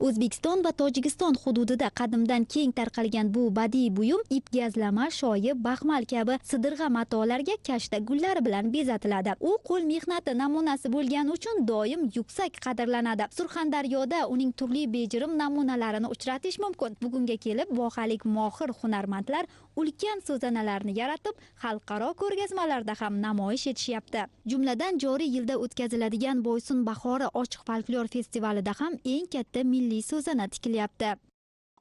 o'zbekiston va tojikiston hududida qadimdan keng tarqalgan bu badiiy buyum ip gazlama shoyi baxmal kabi sidirg'a matolarga kashta gullari bilan bezatiladi. U qo'l mehnati namunasi bo'lgani uchun doim yuksak qadrlanadi. Surxondaryoda uning turli bejirim namunalarini uchratish mumkin. Bugunga kelib vohalik mohir hunarmandlar ulkan so'zanalarni yaratib xalqaro ko'rgazmalarda ham namoyish etishyapti. Jumladan joriy yilda o'tkaziladigan boysun bahori ochiq folklor festivalida ham eng katta milliy so'zana tikilyapti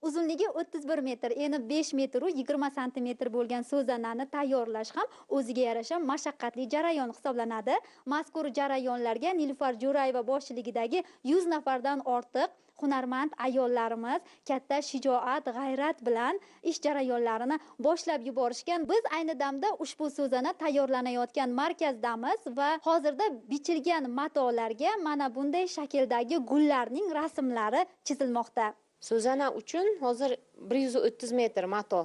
uzunligi o'ttiz bir metr eni besh metru yigirma santimetr bo'lgan so'zanani tayyorlash ham o'ziga yarasha mashaqqatli jarayon hisoblanadi. Mazkur jarayonlarga nilufar jo'rayeva boshchiligidagi yuz nafardan ortiq hunarmand ayollarimiz katta shijoat g'ayrat bilan ish jarayonlarini boshlab yuborishgan. Biz ayni damda ushbu so'zana tayyorlanayotgan markazdamiz va hozirda bichilgan matolarga mana bunday shakldagi gullarning rasmlari chizilmoqda. So'zana uchun hozir bir yuz o'ttiz metr mato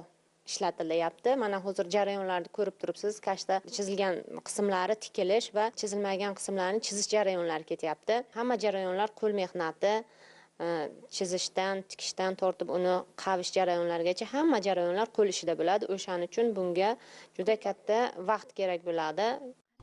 ishlatilyapti. Mana hozir jarayonlarni ko'rib turibsiz. Kashta chizilgan qismlari tikilish va chizilmagan qismlarni chizish jarayonlari ketyapti. Hamma jarayonlar qo'l mehnati e, chizishdan tikishdan tortib uni qavish jarayonlarigacha hamma jarayonlar qo'l ishida bo'ladi. O'shaning uchun bunga juda katta vaqt kerak bo'ladi.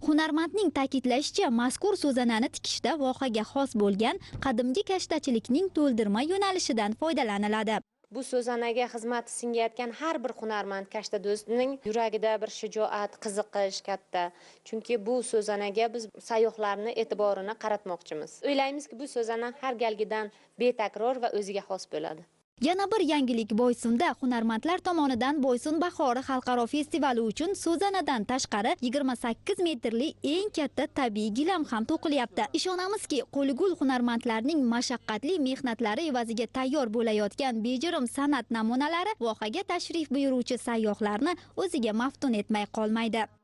Hunarmandning ta'kidlashicha mazkur so'zanani tikishda vohaga xos bo'lgan qadimgi kashtachilikning to'ldirma yo'nalishidan foydalaniladi. Bu so'zanaga xizmati singayotgan har bir hunarmand kashtado'stning yuragida bir shijoat qiziqish katta. Chunki bu so'zanaga biz sayyohlarni e'tiborini qaratmoqchimiz. O'ylaymizki bu so'zana har galgidan betakror va o'ziga xos bo'ladi. Yana bir yangilik boysunda hunarmandlar tomonidan boysun bahori xalqaro festivali uchun so'zanadan tashqari 28 metrli eng katta tabiiy gilam ham to'qilyapti. Ishonamizki qo'ligul hunarmandlarning mashaqqatli mehnatlari evaziga tayyor bo'layotgan bejirim san'at namunalari vohaga tashrif buyuruvchi sayyohlarni o'ziga maftun etmay qolmaydi.